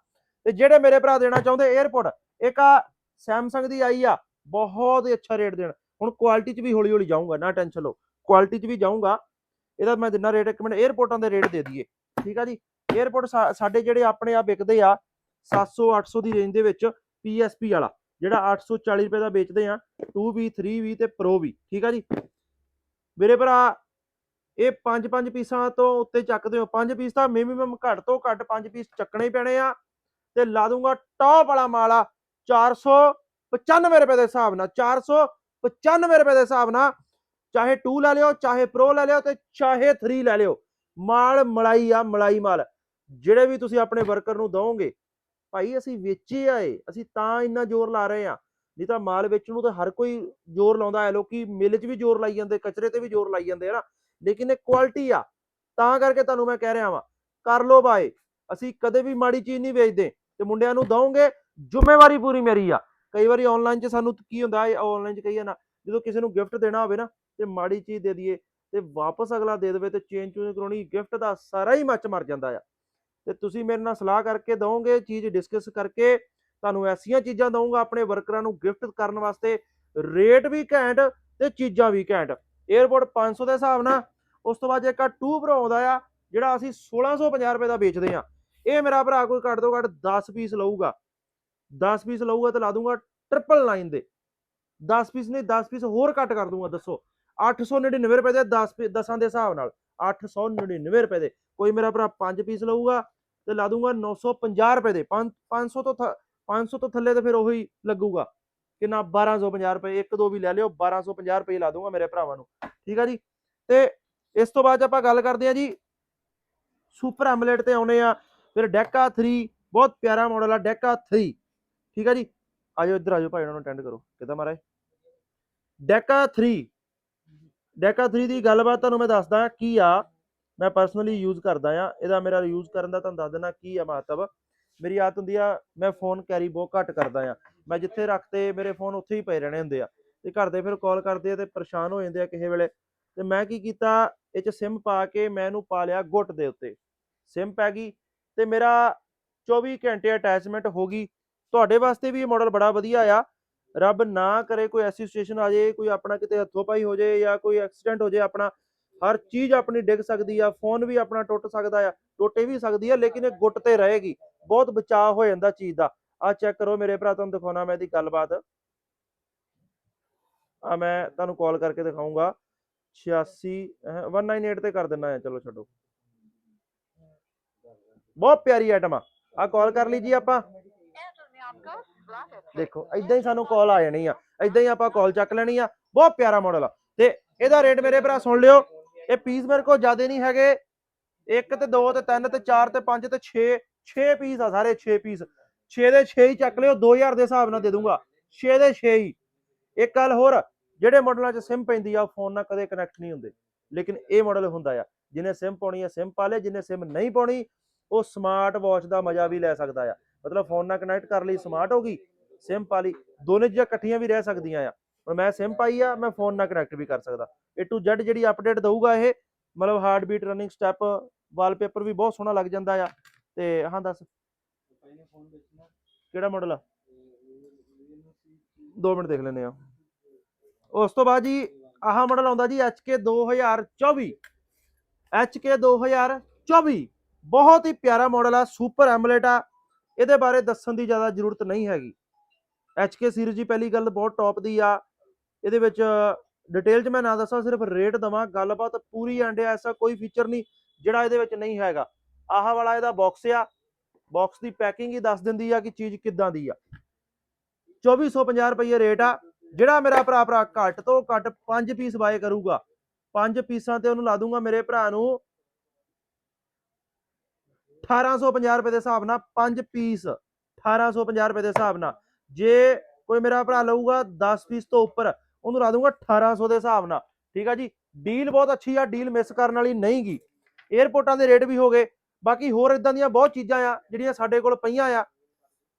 ਤੇ ਜਿਹੜੇ ਮੇਰੇ ਭਰਾ ਦੇਣਾ ਚਾਹੁੰਦੇ 에어ਪੋਰਟ ਇੱਕ ਆ ਸੈਮਸੰਗ ਦੀ ਆਈ ਆ, ਬਹੁਤ ਹੀ ਅੱਛਾ ਰੇਟ ਦੇਣ। ਹੁਣ ਕੁਆਲਿਟੀ 'ਚ ਵੀ ਹੌਲੀ ਹੌਲੀ ਜਾਊਂਗਾ, ਨਾ ਟੈਨਸ਼ਨ ਲਓ। ਕੁਆਲਿਟੀ 'ਚ ਵੀ ਜਾਊਂਗਾ, ਇਹਦਾ ਮੈਂ ਦਿੰਨਾ ਰੇਟ ਇੱਕ ਮਿੰਟ 에어ਪੋਰਟਾਂ ਦੇ ਰੇਟ ਦੇ ਦਈਏ, ਠੀਕ ਆ ਜੀ? 에어ਪੋਰਟ ਸਾਡੇ ਜਿਹੜੇ ਆਪਣੇ ਆ ਵਿਕਦੇ ਆ 700 800 ਦੀ ਰੇਂਜ ਦੇ ਵਿੱਚ ਪੀਐਸਪੀ ਵਾਲਾ, ਜਿਹੜਾ 840 ਰੁਪਏ ਦਾ ਵੇਚਦੇ ਆ 2V 3V ਤੇ Pro ਵੀ ਠੀਕ ਆ ਜੀ? ਮੇਰੇ ਭਰਾ, ਇਹ 5-5 ਪੀਸਾਂ ਤੋਂ ਉੱਤੇ ਚੱਕਦੇ ਹੋ 5 ਪੀਸ ਤਾਂ ਮਿਨੀਮਮ ਘੱਟ ਤੋਂ ਘੱਟ 5 ਪੀਸ ਚੱਕਣੇ ਪੈਣੇ ਆ, ਤੇ ਲਾ ਦੂੰਗਾ ਟੌਪ ਵਾਲਾ ਮਾਲ ਆ 495 ਰੁਪਏ ਦੇ ਹਿਸਾਬ ਨਾਲ 495 ਰੁਪਏ ਦੇ ਹਿਸਾਬ ਨਾਲ ਚਾਹੇ 2 ਲੈ ਲਿਓ, ਚਾਹੇ ਪ੍ਰੋ ਲੈ ਲਿਓ ਤੇ ਚਾਹੇ 3 ਲੈ ਲਿਓ। ਮਾਲ ਮਲਾਈ ਆ, ਮਲਾਈ ਮਾਲ। ਜਿਹੜੇ ਵੀ ਤੁਸੀਂ ਆਪਣੇ ਵਰਕਰ ਨੂੰ ਦਵੋਗੇ ਭਾਈ ਅਸੀਂ ਵੇਚੇ ਆਏ ਅਸੀਂ ਤਾਂ ਇੰਨਾ ਜ਼ੋਰ ਲਾ ਰਹੇ ਆ। ਨਹੀਂ ਤਾਂ ਮਾਲ ਵੇਚਣ ਨੂੰ ਤਾਂ ਹਰ ਕੋਈ ਜ਼ੋਰ ਲਾਉਂਦਾ ਹੈ, ਲੋਕੀ ਮਿਲ 'ਚ ਵੀ ਜ਼ੋਰ ਲਾਈ ਜਾਂਦੇ, ਕਚਰੇ ਤੇ ਵੀ ਜ਼ੋਰ ਲਾਈ ਜਾਂਦੇ ਹਨਾ ਲੇਕਿਨ ਇਹ ਕੁਆਲਿਟੀ ਆ। ਤਾਂ ਕਰਕੇ ਤੁਹਾਨੂੰ ਮੈਂ ਕਹਿ ਰਿਹਾ ਵਾਂ, ਕਰ ਲੋ ਬਾਏ। ਅਸੀਂ ਕਦੇ ਵੀ ਮਾੜੀ ਚੀਜ਼ ਨਹੀਂ ਵੇਚਦੇ। ਤੇ ਮੁੰਡਿਆਂ ਨੂੰ ਦਵੋਗੇ ਜ਼ਿੰਮੇਵਾਰੀ ਪੂਰੀ ਮੇਰੀ ਆ। ਕਈ ਵਾਰੀ ਆਨਲਾਈਨ 'ਚ ਸਾਨੂੰ ਕੀ ਹੁੰਦਾ ਹੈ ਆਨਲਾਈਨ 'ਚ ਕਹੀਏ ਨਾ, ਜਦੋਂ ਕਿਸੇ ਨੂੰ ਗਿਫਟ ਦੇਣਾ ਹੋਵੇ ਨਾ ਤੇ ਮਾੜੀ ਚੀਜ਼ ਦੇ ਦਈਏ ਤੇ ਵਾਪਸ ਅਗਲਾ ਦੇ ਦੇਵੇ ਤੇ ਚੇਂਜ ਚੂਜ ਕਰਾਉਣੀ, ਗਿਫਟ ਦਾ ਸਾਰਾ ਹੀ ਮੱਚ ਮਰ ਜਾਂਦਾ ਆ। ਤੇ ਤੁਸੀਂ ਮੇਰੇ ਨਾਲ ਸਲਾਹ ਕਰਕੇ ਦਵੋਗੇ ਚੀਜ਼ ਡਿਸਕਸ ਕਰਕੇ ਤੁਹਾਨੂੰ ਐਸੀਆਂ ਚੀਜ਼ਾਂ ਦਊਂਗਾ ਆਪਣੇ ਵਰਕਰਾਂ ਨੂੰ ਗਿਫਟ ਕਰਨ ਵਾਸਤੇ, ਰੇਟ ਵੀ ਘੈਂਟ ਤੇ ਚੀਜ਼ਾਂ ਵੀ ਘੈਂਟ। 에어ਪੋਰਟ 500 ਦੇ ਹਿਸਾਬ ਨਾਲ, ਉਸ ਤੋਂ ਬਾਅਦ ਇੱਕ ਆ 2 Pro ਆਉਂਦਾ ਆ, ਜਿਹੜਾ ਅਸੀਂ 1650 ਰੁਪਏ ਦਾ ਵੇਚਦੇ ਆ ਇਹ ਮੇਰਾ ਭਰਾ ਕੋਈ ਘੱਟ ਤੋਂ ਘੱਟ 10 ਪੀਸ ਲਊਗਾ। 10 ਪੀਸ ਲਊਗਾ ਤਾਂ ਲਾ ਦੂੰਗਾ ਟ੍ਰਿਪਲ ਲਾਈਨ ਦੇ। 10 ਪੀਸ ਨਹੀਂ 10 ਪੀਸ ਹੋਰ ਘੱਟ ਕਰ ਦੂੰਗਾ ਦੱਸੋ। 899 ਰੁਪਏ ਦੇ 10 ਪੀ- ਦਸਾਂ ਦੇ ਹਿਸਾਬ ਨਾਲ 899 ਰੁਪਏ ਦੇ। ਕੋਈ ਮੇਰਾ ਭਰਾ 5 ਪੀਸ ਲਊਗਾ ਤੇ ਲਾ ਦੂੰਗਾ 950 ਰੁਪਏ ਦੇ। 500 ਤੋਂ ਥ- 500 ਤੋਂ ਥੱਲੇ ਤੇ ਫਿਰ ਉਹੀ ਲੱਗੂਗਾ ਕਿੰਨਾ 1250 ਰੁਪਏ, ਇੱਕ ਦੋ ਵੀ ਲੈ ਲਿਓ 1250 ਰੁਪਏ ਲਾ ਦੂੰਗਾ ਮੇਰੇ ਭਰਾਵਾਂ ਨੂੰ। ਠੀਕ ਆ ਜੀ? ਤੇ ਇਸ ਤੋਂ ਬਾਅਦ ਆਪਾਂ ਗੱਲ ਕਰਦੇ ਆ ਜੀ ਸੁਪਰ ਐਮਲੇਟ ਤੇ ਆਉਨੇ ਆ ਫਿਰ ਡੈਕਾ 3 ਬਹੁਤ ਪਿਆਰਾ ਮਾਡਲ ਆ ਡੈਕਾ 3 ਠੀਕ ਆ ਜੀ? ਆਜੋ ਇੱਧਰ ਆਜੋ ਭਾਈ, ਉਹਨਾਂ ਨੂੰ ਅਟੈਂਡ ਕਰੋ। ਕਿਦਾਂ ਮਹਾਰਾਜ? ਡੈਕਾ 3 ਡੈਕਾ 3 ਦੀ ਗੱਲਬਾਤ ਤੁਹਾਨੂੰ ਮੈਂ ਦੱਸਦਾ ਕੀ ਆ। ਮੈਂ ਪਰਸਨਲੀ ਯੂਜ਼ ਕਰਦਾ ਆ ਇਹਦਾ ਮੇਰਾ ਯੂਜ਼ ਕਰਨ ਦਾ ਤੁਹਾਨੂੰ ਦੱਸ ਦੇਣਾ ਕੀ ਆ ਮਹੱਤਵ। ਮੇਰੀ ਆਦਤ ਹੁੰਦੀ ਆ, ਮੈਂ ਫੋਨ ਕੈਰੀ ਬਹੁਤ ਘੱਟ ਕਰਦਾ ਆ ਮੈਂ ਜਿੱਥੇ ਰੱਖਤੇ ਮੇਰੇ ਫੋਨ ਉੱਥੇ ਹੀ ਪਏ ਰਹਿਣੇ ਹੁੰਦੇ ਆ। ਤੇ ਘਰ ਦੇ ਫਿਰ ਕਾਲ ਕਰਦੇ ਆ ਤੇ ਪਰੇਸ਼ਾਨ ਹੋ ਜਾਂਦੇ ਆ ਕਿਸੇ ਵੇਲੇ। ਤੇ ਮੈਂ ਕੀ ਕੀਤਾ, ਇਹ ਚ ਸਿਮ ਪਾ ਕੇ ਮੈਂ ਇਹਨੂੰ ਪਾ ਲਿਆ ਗੁੱਟ ਦੇ ਉੱਤੇ। ਸਿਮ ਪੈ ਗਈ ਤੇ ਮੇਰਾ 24 ਘੰਟੇ ਅਟੈਚਮੈਂਟ ਹੋ ਗਈ। ਤੁਹਾਡੇ ਵਾਸਤੇ ਵੀ ਇਹ ਮਾਡਲ ਬੜਾ ਵਧੀਆ ਆ। ਰੱਬ ਨਾ ਕਰੇ ਕੋਈ ਐਸੀ ਸਿਚੁਏਸ਼ਨ ਆ ਜੇ ਕੋਈ ਆਪਣਾ ਕਿਤੇ ਹੱਥੋਂ ਪਾਈ ਹੋ ਜੇ ਜਾਂ ਕੋਈ ਐਕਸੀਡੈਂਟ ਹੋ ਜੇ ਆਪਣਾ ਹਰ ਚੀਜ਼ ਆਪਣੀ ਡਿੱਗ ਸਕਦੀ ਆ ਫੋਨ ਵੀ ਆਪਣਾ ਟੁੱਟ ਸਕਦਾ ਆ, ਟੁੱਟੇ ਵੀ ਸਕਦੀ ਆ, ਲੇਕਿਨ ਇਹ ਗੁੱਟ ਤੇ ਰਹੇਗੀ। ਬਹੁਤ ਬਚਾਅ ਹੋ ਜਾਂਦਾ ਚੀਜ਼ ਦਾ। ਆ ਚੈੱਕ ਕਰੋ ਮੇਰੇ ਭਰਾ, ਤੁਹਾਨੂੰ ਦਿਖਾਉਣਾ ਮੈਂ ਇਹਦੀ ਗੱਲਬਾਤ। ਆ ਮੈਂ ਤੁਹਾਨੂੰ ਕਾਲ ਕਰਕੇ ਦਿਖਾਉਂਗਾ 86 ਅਹ 198 ਤੇ ਕਰ ਦਿੰਨਾ ਆ, ਚਲੋ ਛੱਡੋ। ਬਹੁਤ ਪਿਆਰੀ ਆਈਟਮ ਆ। ਆ ਕਾਲ ਕਰ ਲਈ ਜੀ ਆਪਾਂ। ਦੇਖੋ ਇਦਾਂ ਹੀ ਸਾਨੂੰ ਕਾਲ ਆ ਜਾਣੀ ਆ। ਇਦਾਂ ਹੀ ਆਪਾਂ ਕਾਲ ਚੱਕ ਲੈਣੀ ਆ। ਬਹੁਤ ਪਿਆਰਾ ਮਾਡਲ ਆ। ਤੇ ਇਹਦਾ ਰੇਟ ਮੇਰੇ ਭਰਾ ਸੁਣ ਲਿਓ। ਇਹ ਪੀਸ ਮੇਰੇ ਕੋਲ ਜ਼ਿਆਦਾ ਨਹੀਂ ਹੈਗੇ। ਇੱਕ ਤੇ ਦੋ ਤੇ ਤਿੰਨ ਤੇ ਚਾਰ ਤੇ ਪੰਜ ਤੇ 6 6 ਪੀਸ ਆ ਸਾਰੇ 6 ਪੀਸ 6 ਦੇ 6 ਹੀ ਚੱਕ ਲਿਓ 2000 ਦੇ ਹਿਸਾਬ ਨਾਲ ਦੇ ਦੂੰਗਾ। 6 ਦੇ 6 ਹੀ। ਇੱਕ ਗੱਲ ਹੋਰ, ਜਿਹੜੇ ਮਾਡਲਾਂ 'ਚ ਸਿਮ ਪੈਂਦੀ ਆ, ਉਹ ਫੋਨ ਨਾਲ ਕਦੇ ਕਨੈਕਟ ਨਹੀਂ ਹੁੰਦੇ। ਲੇਕਿਨ ਇਹ ਮਾਡਲ ਹੁੰਦਾ ਆ, ਜਿਹਨੇ ਸਿਮ ਪਾਉਣੀ ਆ ਸਿਮ ਪਾ ਲੇ ਜਿਹਨੇ ਸਿਮ ਨਹੀਂ ਪਾਉਣੀ, ਉਹ ਸਮਾਰਟ ਵਾਚ ਦਾ ਮਜ਼ਾ ਵੀ ਲੈ ਸਕਦਾ ਆ। ਮਤਲਬ ਫੋਨ ਨਾਲ ਕਨੈਕਟ ਕਰ ਲਈ ਸਮਾਰਟ ਹੋ ਗਈ ਸਿਮ ਪਾ ਲਈ, ਦੋਨੇ ਚੀਜ਼ਾਂ ਇਕੱਠੀਆਂ ਵੀ ਰਹਿ ਸਕਦੀਆਂ ਆ। ਹੁਣ ਮੈਂ ਸਿਮ ਪਾਈ ਆ, ਮੈਂ ਫੋਨ ਨਾਲ ਕਨੈਕਟ ਵੀ ਕਰ ਸਕਦਾ। A to Z ਜਿਹੜੀ ਅਪਡੇਟ ਦਊਗਾ ਇਹ, ਮਤਲਬ heart beat running step wallpaper ਵੀ ਬਹੁਤ ਸੋਹਣਾ ਲੱਗ ਜਾਂਦਾ ਆ। ਤੇ ਹਾਂ, ਦੱਸ। ਕਿਹੜਾ ਮਾਡਲ ਆ? 2 ਮਿੰਟ ਦੇਖ ਲੈਨੇ ਆ। ਉਸ ਤੋਂ ਬਾਅਦ ਜੀ, ਆਹ ਮਾਡਲ ਆਉਂਦਾ ਜੀ HK 2024 HK 2024 ਬਹੁਤ ਹੀ ਪਿਆਰਾ ਮਾਡਲ ਆ ਸੁਪਰ ਐਮਲੇਟ ਆ। ਇਹਦੇ ਬਾਰੇ ਦੱਸਣ ਦੀ ਜ਼ਿਆਦਾ ਜ਼ਰੂਰਤ ਨਹੀਂ ਹੈਗੀ। HK ਸੀਰੀਜ਼ ਦੀ ਪਹਿਲੀ ਗੱਲ ਬਹੁਤ ਟੌਪ ਦੀ ਆ। ਇਹਦੇ ਵਿੱਚ ਡਿਟੇਲ 'ਚ ਮੈਂ ਨਾ ਦੱਸਾਂ, ਸਿਰਫ ਰੇਟ ਦਵਾਂ, ਗੱਲਬਾਤ ਪੂਰੀ ਐਂਡ ਐਸਾ ਕੋਈ ਫੀਚਰ ਨਹੀਂ ਜਿਹੜਾ ਇਹਦੇ ਵਿੱਚ ਨਹੀਂ ਹੈਗਾ। ਆਹ ਵਾਲਾ ਇਹਦਾ ਬਾਕਸ ਆ। ਬਾਕਸ ਦੀ ਪੈਕਿੰਗ ਹੀ ਦੱਸ ਦਿੰਦੀ ਆ ਕਿ ਚੀਜ਼ ਕਿੱਦਾਂ ਦੀ ਆ। 2450 ਰੁਪਏ ਰੇਟ ਆ। ਜਿਹੜਾ ਮੇਰਾ ਭਰਾ ਭਰਾ ਘੱਟ ਤੋਂ ਘੱਟ 5 ਪੀਸ ਬਾਏ ਕਰੂਗਾ, ਪੰਜ ਪੀਸਾਂ ਤੇ ਉਹਨੂੰ ਲਾ ਦੂੰਗਾ ਮੇਰੇ ਭਰਾ ਨੂੰ 1850 ਰੁਪਏ ਦੇ ਹਿਸਾਬ ਨਾਲ ਪੰਜ ਪੀਸ 1850 ਰੁਪਏ ਦੇ ਹਿਸਾਬ ਨਾਲ। ਜੇ ਕੋਈ ਮੇਰਾ ਭਰਾ ਲਊਗਾ 10 ਪੀਸ ਤੋਂ ਉੱਪਰ, ਉਹਨੂੰ ਲਾ ਦੂੰਗਾ 1800 ਦੇ ਹਿਸਾਬ ਨਾਲ। ਠੀਕ ਆ ਜੀ? ਡੀਲ ਬਹੁਤ ਅੱਛੀ ਆ, ਡੀਲ ਮਿਸ ਕਰਨ ਵਾਲੀ ਨਹੀਂ ਗੀ। 에어ਪੋਰਟਾਂ ਦੇ ਰੇਟ ਵੀ ਹੋ ਗਏ। ਬਾਕੀ ਹੋਰ ਇਦਾਂ ਦੀਆਂ ਬਹੁਤ ਚੀਜ਼ਾਂ ਆ, ਜਿਹੜੀਆਂ ਸਾਡੇ ਕੋਲ ਪਈਆਂ ਆ।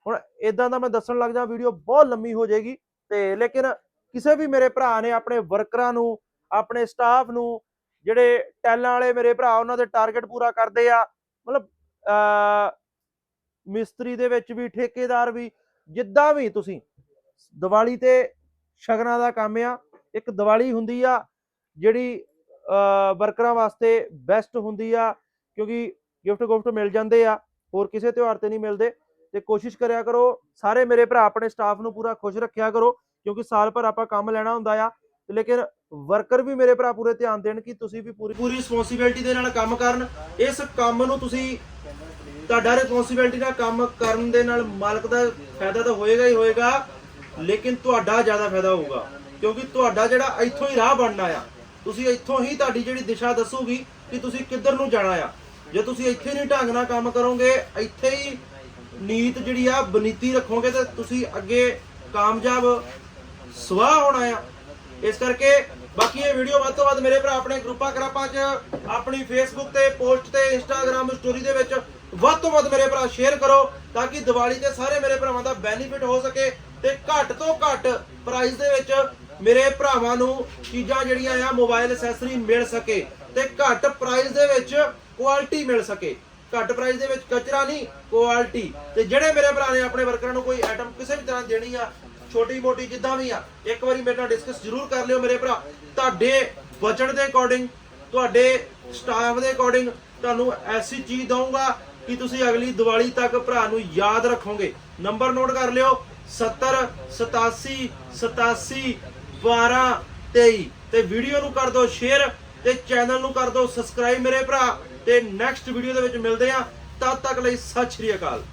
ਹੁਣ ਇਦਾਂ ਦਾ ਮੈਂ ਦੱਸਣ ਲੱਗ ਜਾ, ਵੀਡੀਓ ਬਹੁਤ ਲੰਮੀ ਹੋ ਜਾਏਗੀ। ਤੇ ਲੇਕਿਨ ਕਿਸੇ ਵੀ ਮੇਰੇ ਭਰਾ ਨੇ, ਆਪਣੇ ਵਰਕਰਾਂ ਨੂੰ, ਆਪਣੇ ਸਟਾਫ ਨੂੰ, ਜਿਹੜੇ ਟੈਲਾਂ ਵਾਲੇ ਮੇਰੇ ਭਰਾ, ਉਹਨਾਂ ਦੇ ਟਾਰਗੇਟ ਪੂਰਾ ਕਰਦੇ ਆ। ਮਤਲਬ ਮਿਸਤਰੀ ਦੇ ਵਿੱਚ ਵੀ, ਠੇਕੇਦਾਰ ਵੀ, ਜਿੱਦਾਂ ਵੀ ਤੁਸੀਂ। ਦੀਵਾਲੀ ਤੇ ਸ਼ਗਨਾਂ ਦਾ ਕੰਮ ਆ। ਇੱਕ ਦੀਵਾਲੀ ਹੁੰਦੀ ਆ, ਜਿਹੜੀ ਵਰਕਰਾਂ ਵਾਸਤੇ ਬੈਸਟ ਹੁੰਦੀ ਆ, ਕਿਉਂਕਿ ਗਿਫਟ ਗੁਫਟ ਮਿਲ ਜਾਂਦੇ ਆ, ਹੋਰ ਕਿਸੇ ਤਿਉਹਾਰ ਤੇ ਨਹੀਂ ਮਿਲਦੇ। ਤੇ ਕੋਸ਼ਿਸ਼ ਕਰਿਆ ਕਰੋ, ਸਾਰੇ ਮੇਰੇ ਭਰਾ ਆਪਣੇ ਸਟਾਫ ਨੂੰ ਪੂਰਾ ਖੁਸ਼ ਰੱਖਿਆ ਕਰੋ, ਕਿਉਂਕਿ ਸਾਲ ਭਰ ਆਪਾਂ ਕੰਮ ਲੈਣਾ ਹੁੰਦਾ ਆ। ਲੇਕਿਨ ਵਰਕਰ ਵੀ ਮੇਰੇ ਭਰਾ ਪੂਰੇ ਧਿਆਨ ਦੇਣ ਕਿ ਤੁਸੀਂ ਵੀ ਪੂਰੀ ਪੂਰੀ ਰਿਸਪੌਂਸਿਬਿਲਟੀ ਦੇ ਨਾਲ ਕੰਮ ਕਰਨ। ਇਸ ਕੰਮ ਨੂੰ ਤੁਸੀਂ ਤੁਹਾਡਾ ਰਿਸਪੌਂਸਿਬਿਲਟੀ ਨਾਲ ਕੰਮ ਕਰਨ ਦੇ ਨਾਲ ਮਾਲਕ ਦਾ ਫਾਇਦਾ ਤਾਂ ਹੋਏਗਾ ਹੀ ਹੋਏਗਾ, ਲੇਕਿਨ ਤੁਹਾਡਾ ਜ਼ਿਆਦਾ ਫਾਇਦਾ ਹੋਊਗਾ। ਕਿਉਂਕਿ ਤੁਹਾਡਾ ਜਿਹੜਾ ਇੱਥੋਂ ਹੀ ਰਾਹ ਬਣਨਾ ਆ, ਤੁਸੀਂ ਇੱਥੋਂ ਹੀ ਤੁਹਾਡੀ ਜਿਹੜੀ ਦਿਸ਼ਾ ਦੱਸੂਗੀ ਕਿ ਤੁਸੀਂ ਕਿੱਧਰ ਨੂੰ ਜਾਣਾ ਆ। ਜੇ ਤੁਸੀਂ ਇੱਥੇ ਨਹੀਂ ਢੰਗ ਨਾਲ ਕੰਮ ਕਰੋਗੇ, ਇੱਥੇ ਹੀ ਨੀਤ ਜਿਹੜੀ ਆ ਬਨੀਤੀ ਰੱਖੋਗੇ ਤੇ ਤੁਸੀਂ ਅੱਗੇ ਕਾਮਯਾਬ ਸਵਾਹ ਹੋਣਾ ਆ। ਇਸ ਕਰਕੇ ਬਾਕੀ ਇਹ ਵੀਡੀਓ ਵੱਧ ਤੋਂ ਵੱਧ ਮੇਰੇ ਭਰਾ ਆਪਣੇ ਗਰੁੱਪਾਂ ਗਰਾਪਾਂ 'ਚ, ਆਪਣੀ ਫੇਸਬੁੱਕ ਤੇ ਪੋਸਟ ਤੇ ਇੰਸਟਾਗ੍ਰam ਸਟੋਰੀ ਦੇ ਵਿੱਚ ਵੱਧ ਤੋਂ ਵੱਧ ਮੇਰੇ ਭਰਾ ਸ਼ੇਅਰ ਕਰੋ ਤਾਂ ਕਿ ਦੀਵਾਲੀ ਤੇ ਸਾਰੇ ਮੇਰੇ ਭਰਾਵਾਂ ਦਾ ਬੈਨੀਫਿਟ ਹੋ ਸਕੇ ਤੇ ਘੱਟ ਤੋਂ ਘੱਟ ਪ੍ਰਾਈਸ ਦੇ ਵਿੱਚ ਮੇਰੇ ਭਰਾਵਾਂ ਨੂੰ ਚੀਜ਼ਾਂ ਜਿਹੜੀਆਂ ਆ ਮੋਬਾਈਲ ਐਕਸੈਸਰੀ ਮਿਲ ਸਕੇ ਤੇ ਘੱਟ ਪ੍ਰਾਈਸ ਦੇ ਵਿੱਚ ਕੁਆਲਿਟੀ ਮਿਲ ਸਕੇ। ਘੱਟ ਪ੍ਰਾਈਸ ਦੇ ਵਿੱਚ ਕਚਰਾ ਨਹੀਂ ਕੁਆਲਿਟੀ ਤੇ ਜਿਹੜੇ ਮੇਰੇ ਭਰਾ ਨੇ ਆਪਣੇ ਵਰਕਰਾਂ ਨੂੰ ਕੋਈ ਆਈਟਮ ਕਿਸੇ ਵੀ ਤਰ੍ਹਾਂ ਦੇਣੀ ਆ ਛੋਟੀ ਮੋਟੀ ਜਿੱਦਾਂ ਵੀ ਆ, ਇੱਕ ਵਾਰੀ ਮੇਰੇ ਨਾਲ ਡਿਸਕਸ ਜ਼ਰੂਰ ਕਰ ਲਿਓ ਮੇਰੇ ਭਰਾ। ਤੁਹਾਡੇ ਬਜਟ ਦੇ ਅਕੋਰਡਿੰਗ ਤੁਹਾਡੇ ਸਟਾਫ ਦੇ ਅਕੋਰਡਿੰਗ ਤੁਹਾਨੂੰ ਐਸੀ ਚੀਜ਼ ਦਊਂਗਾ ਕਿ ਤੁਸੀਂ ਅਗਲੀ ਦੀਵਾਲੀ ਤੱਕ ਭਰਾ ਨੂੰ ਯਾਦ ਰੱਖੋਗੇ। ਨੰਬਰ ਨੋਟ ਕਰ ਲਿਓ 70 87 87 12 23 ਤੇ ਵੀਡੀਓ ਨੂੰ ਕਰ ਦਿਓ ਸ਼ੇਅਰ ਤੇ ਚੈਨਲ ਨੂੰ ਕਰ ਦਿਓ ਸਬਸਕ੍ਰਾਈਬ ਮੇਰੇ ਭਰਾ। ਤੇ ਨੈਕਸਟ ਵੀਡੀਓ ਦੇ ਵਿੱਚ ਮਿਲਦੇ ਆ ਤਦ ਤੱਕ ਲਈ ਸਤਿ ਸ਼੍ਰੀ ਅਕਾਲ।